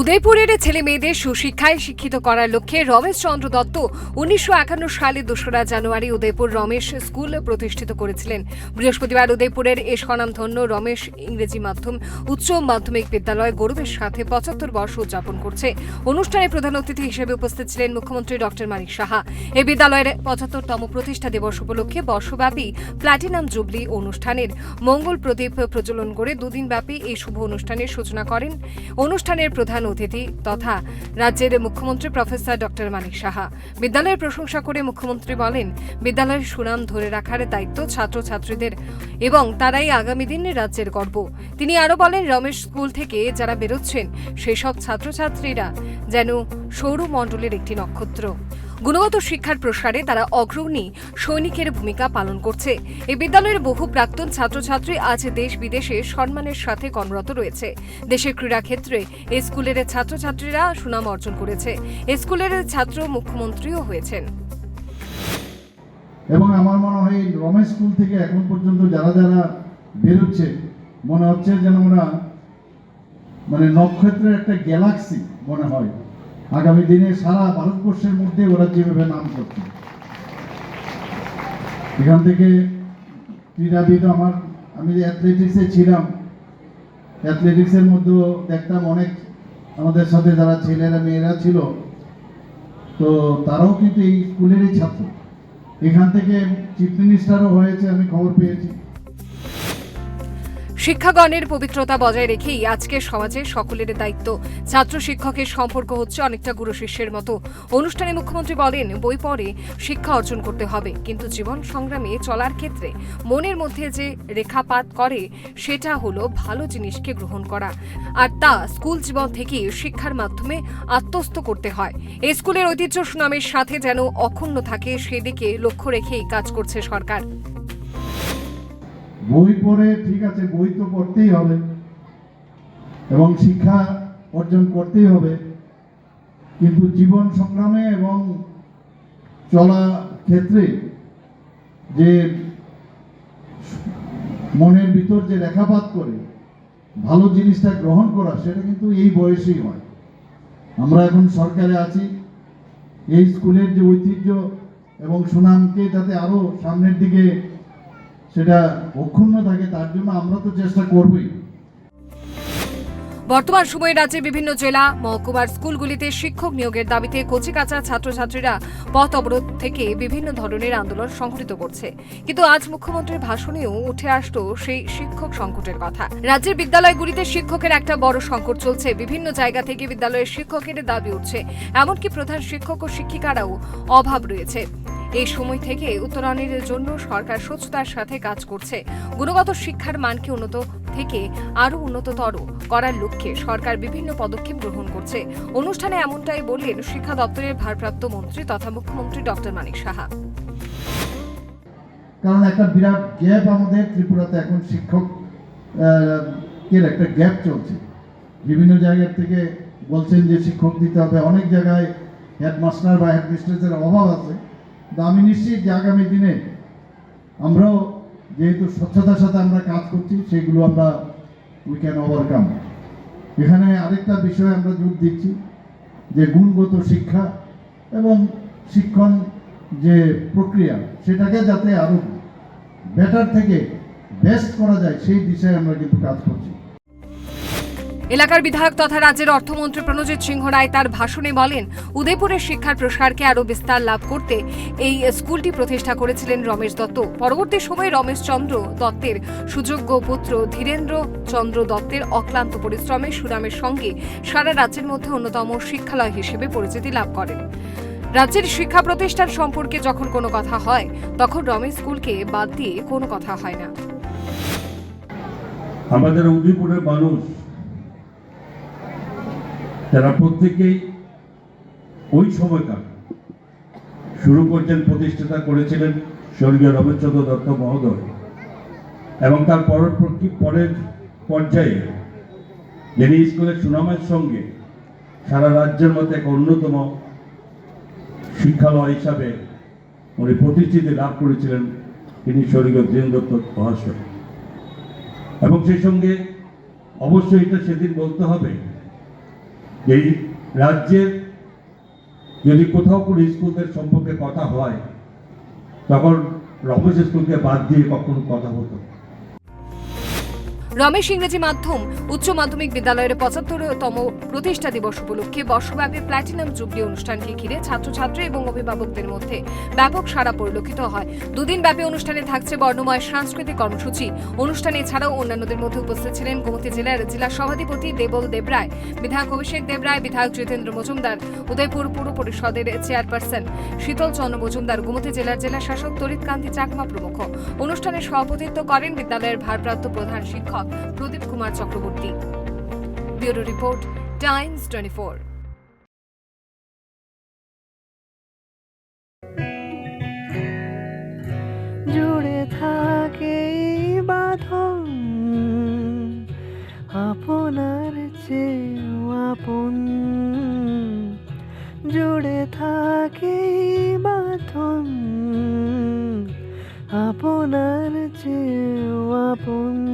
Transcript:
উদয়পুরের ছেলে মেয়েদের সুশিক্ষায় শিক্ষিত করার লক্ষ্যে রমেশ চন্দ্র দত্ত উনিশশো একান্ন সালে দোসরা জানুয়ারি উদয়পুর রমেশ স্কুল প্রতিষ্ঠিত করেছিলেন। বৃহস্পতিবার উদয়পুরের এ স্বনামধন্য রমেশ ইংরেজি মাধ্যম, উচ্চ মাধ্যমিক বিদ্যালয় গৌরবের সাথে পঁচাত্তর বর্ষ উদযাপন করছে। অনুষ্ঠানে প্রধান অতিথি হিসেবে উপস্থিত ছিলেন মুখ্যমন্ত্রী ডক্টর মানিক সাহা। এই বিদ্যালয়ের পঁচাত্তরতম প্রতিষ্ঠা দিবস উপলক্ষে বর্ষব্যাপী প্ল্যাটিনাম জুবলি অনুষ্ঠানের মঙ্গল প্রদীপ প্রজ্বলন করে দুদিন ব্যাপী এই শুভ অনুষ্ঠানের সূচনা করেন। অনুষ্ঠানের প্রধান অতিথি তথা রাজ্যের মুখ্যমন্ত্রী প্রফেসর ডক্টর মানিক সাহা। বিদ্যালয়ের প্রশংসা করে মুখ্যমন্ত্রী বলেন, বিদ্যালয়ের সুনাম ধরে রাখার দায়িত্ব ছাত্রছাত্রীদের এবং তারাই আগামী দিনে রাজ্যের গর্ব। তিনি আরও বলেন, রমেশ স্কুল থেকে যারা বেরোচ্ছেন, সেসব ছাত্রছাত্রীরা যেন সৌরমণ্ডলের একটি নক্ষত্র। গুণগত শিক্ষার প্রসারে তারা অগ্রণী সৈনিকের ভূমিকা পালন করছে। এই বিদ্যালয়ের বহু প্রাক্তন ছাত্রছাত্রী আজ দেশ বিদেশে সম্মানের সাথে কর্মরত রয়েছে। দেশের ক্রীড়াক্ষেত্রে এই স্কুলের ছাত্রছাত্রীরা সুনাম অর্জন করেছে। এই স্কুলের ছাত্র মুখ্যমন্ত্রীও হয়েছেন। এবং আমার মনে হয় রমেশ স্কুল থেকে এখন পর্যন্ত যারা যারা বেরোচ্ছে, মনে হচ্ছে যেন ওরা মানে নক্ষত্রের একটা গ্যালাক্সি মনে হয়। আগামী দিনে সারা ভারতবর্ষের মধ্যে ওরা যেভাবে নাম করছে। এখান থেকে ক্রীড়াবিদ আমার, আমি যে অ্যাথলেটিক্সে ছিলাম অ্যাথলেটিক্সের মধ্যেও দেখতাম অনেক আমাদের সাথে যারা ছেলেরা, মেয়েরা ছিল। তো তারাও কিন্তু এই স্কুলেরই ছাত্র। এখান থেকে চিফ মিনিস্টারও হয়েছে, আমি খবর পেয়েছি। শিক্ষাগণের পবিত্রতা বজায় রেখেই আজকের সমাজে সকলের দায়িত্ব। ছাত্র শিক্ষকের সম্পর্ক হচ্ছে অনেকটা গুরু শিষ্যের মতো। অনুষ্ঠানে মুখ্যমন্ত্রী বলেন, বই পড়ে শিক্ষা অর্জন করতে হবে, কিন্তু জীবন সংগ্রামে চলার ক্ষেত্রে মনের মধ্যে যে রেখাপাত করে, সেটা হলো ভালো জিনিসকে গ্রহণ করা। আর তা স্কুল জীবন থেকে শিক্ষার মাধ্যমে আত্মস্থ করতে হয়। এই স্কুলের ঐতিহ্য সুনামের সাথে যেন অক্ষুণ্ণ থাকে, সেদিকে লক্ষ্য রেখেই কাজ করছে সরকার। বই পড়ে, ঠিক আছে, বই তো পড়তেই হবে। এবং শিক্ষা অর্জন করতেই হবে। কিন্তু জীবন সংগ্রামে এবং চলা ক্ষেত্রে যে মনের ভিতর যে রেখাপাত করে, ভালো জিনিসটা গ্রহণ করা, সেটা কিন্তু এই বয়সেই হয়। আমরা এখন সরকারে আছি। এই স্কুলের যে ঐতিহ্য এবং সুনামকে যাতে আরও সামনের দিকে সেটা অক্ষুণ্ণ থাকে, তার জন্য আমরা তো চেষ্টা করবই। বর্তমান সময়ে রাজ্যের বিভিন্ন জেলা, মহকুমার স্কুলগুলিতে শিক্ষক নিয়োগের দাবিতে কচিকাঁচা ছাত্রছাত্রীরা পথ অবরোধ থেকে বিভিন্ন ধরনের আন্দোলন সংঘটিত করছে। কিন্তু আজ মুখ্যমন্ত্রীর ভাষণেও উঠে আসতো সেই শিক্ষক সংকটের কথা। রাজ্যের বিদ্যালয়গুলিতে শিক্ষকের একটা বড় সংকট চলছে। বিভিন্ন জায়গা থেকে বিদ্যালয়ের শিক্ষকের দাবি উঠছে। এমনকি প্রধান শিক্ষক ও শিক্ষিকারাও অভাব রয়েছে। এই সময় থেকে উত্তরণের জন্য সরকার স্বচ্ছতার সাথে কাজ করছে। গুণগত শিক্ষার মানকে উন্নত থেকে আরও উন্নততর করার লক্ষ্যে সরকার বিভিন্ন পদক্ষেপ গ্রহণ করছে। অনুষ্ঠানে এমনটাই বললেন শিক্ষা দপ্তরের ভারপ্রাপ্ত মন্ত্রী তথা মুখ্যমন্ত্রী ডক্টর মানিক সাহা। কারণ একটা বিরাট গ্যাপ আমাদের ত্রিপুরাতে এখন শিক্ষক এর একটা গ্যাপ চলছে। বিভিন্ন জায়গা থেকে বলছেন যে শিক্ষক দিতে হবে। অনেক জায়গায় হেডমাস্টার বা হেডমিস্ট্রেসের অভাব আছে। আমি নিশ্চিত যে আগামী দিনে আমরাও যেহেতু স্বচ্ছতার সাথে আমরা কাজ করছি, সেগুলো আমরা উই ক্যান ওভারকাম এখানে আরেকটা বিষয় আমরা জোর দিচ্ছি, যে গুণগত শিক্ষা এবং শিক্ষণ যে প্রক্রিয়া, সেটাকে যাতে আরও বেটার থেকে বেস্ট করা যায়, সেই দিশায় আমরা কিন্তু কাজ করছি। এলাকার বিধায়ক তথা রাজ্যের অর্থমন্ত্রী প্রণজিৎ সিংহ রায় তার ভাষণে বলেন, উদয়পুরের শিক্ষার প্রসারকে আরও বিস্তার লাভ করতে এই স্কুলটি প্রতিষ্ঠা করেছিলেন রমেশ দত্ত। পরবর্তী সময়ে রমেশ চন্দ্র দত্তের সুযোগ্য পুত্র ধীরেন্দ্র চন্দ্র দত্তের অক্লান্ত পরিশ্রমে সুনামের সঙ্গে সারা রাজ্যের মধ্যে অন্যতম শিক্ষালয় হিসেবে পরিচিতি লাভ করেন। রাজ্যের শিক্ষা প্রতিষ্ঠান সম্পর্কে যখন কোনো কথা হয়, তখন রমেশ স্কুলকে বাদ দিয়ে কোনো কথা হয় না। আমাদের উদয়পুরের মানুষ যারা প্রত্যেকেই ওই সময়কার শুরু করছেন প্রতিষ্ঠাতা করেছিলেন স্বর্গীয় রমেশচন্দ্র দত্ত মহোদয়। এবং তার পরবর্তী পরের পর্যায়ে যিনি স্কুলের সুনামের সঙ্গে সারা রাজ্যের মধ্যে এক অন্যতম শিক্ষালয় হিসাবে উনি প্রতিষ্ঠিতি লাভ করেছিলেন, তিনি স্বর্গীয় দীন দত্ত মহাশয়। এবং সেই সঙ্গে অবশ্যই এটা সেদিন বলতে হবে এই রাজ্যের যদি কোথাও কোনো স্কুলদের সম্পর্কে কথা হয়, তখন রমেশ স্কুলকে বাদ দিয়ে কখনো কথা হতো। রমেশ ইংরেজি মাধ্যম, উচ্চ মাধ্যমিক বিদ্যালয়ের পঁচাত্তরতম প্রতিষ্ঠা দিবস উপলক্ষে বর্ষব্যাপী প্ল্যাটিনাম জুবলি অনুষ্ঠানকে ঘিরে ছাত্রছাত্রী এবং অভিভাবকদের মধ্যে ব্যাপক সাড়া পরিলক্ষিত হয়। দুদিন ব্যাপী অনুষ্ঠানে থাকছে বর্ণময় সাংস্কৃতিক কর্মসূচি। অনুষ্ঠানে এছাড়াও অন্যান্যদের মধ্যে উপস্থিত ছিলেন গোমতী জেলার জেলা সভাধিপতি দেবল দেবরায়, বিধায়ক অভিষেক দেবরায়, বিধায়ক জিতেন্দ্র মজুমদার, উদয়পুর পুর পরিষদের চেয়ারপারসন শীতল চন্দ্র মজুমদার, গোমতী জেলার জেলা শাসক তরিত কান্তি চাকমা প্রমুখ। অনুষ্ঠানে সভাপতিত্ব করেন বিদ্যালয়ের ভারপ্রাপ্ত প্রধান শিক্ষক Pradip Kumar Chakraborty. Bureau report, Times twenty four. জুড়ে থাকে বাঁধন, আপনার চেয়েও আপন। জুড়ে থাকে বাঁধন, আপনার চেয়েও আপন।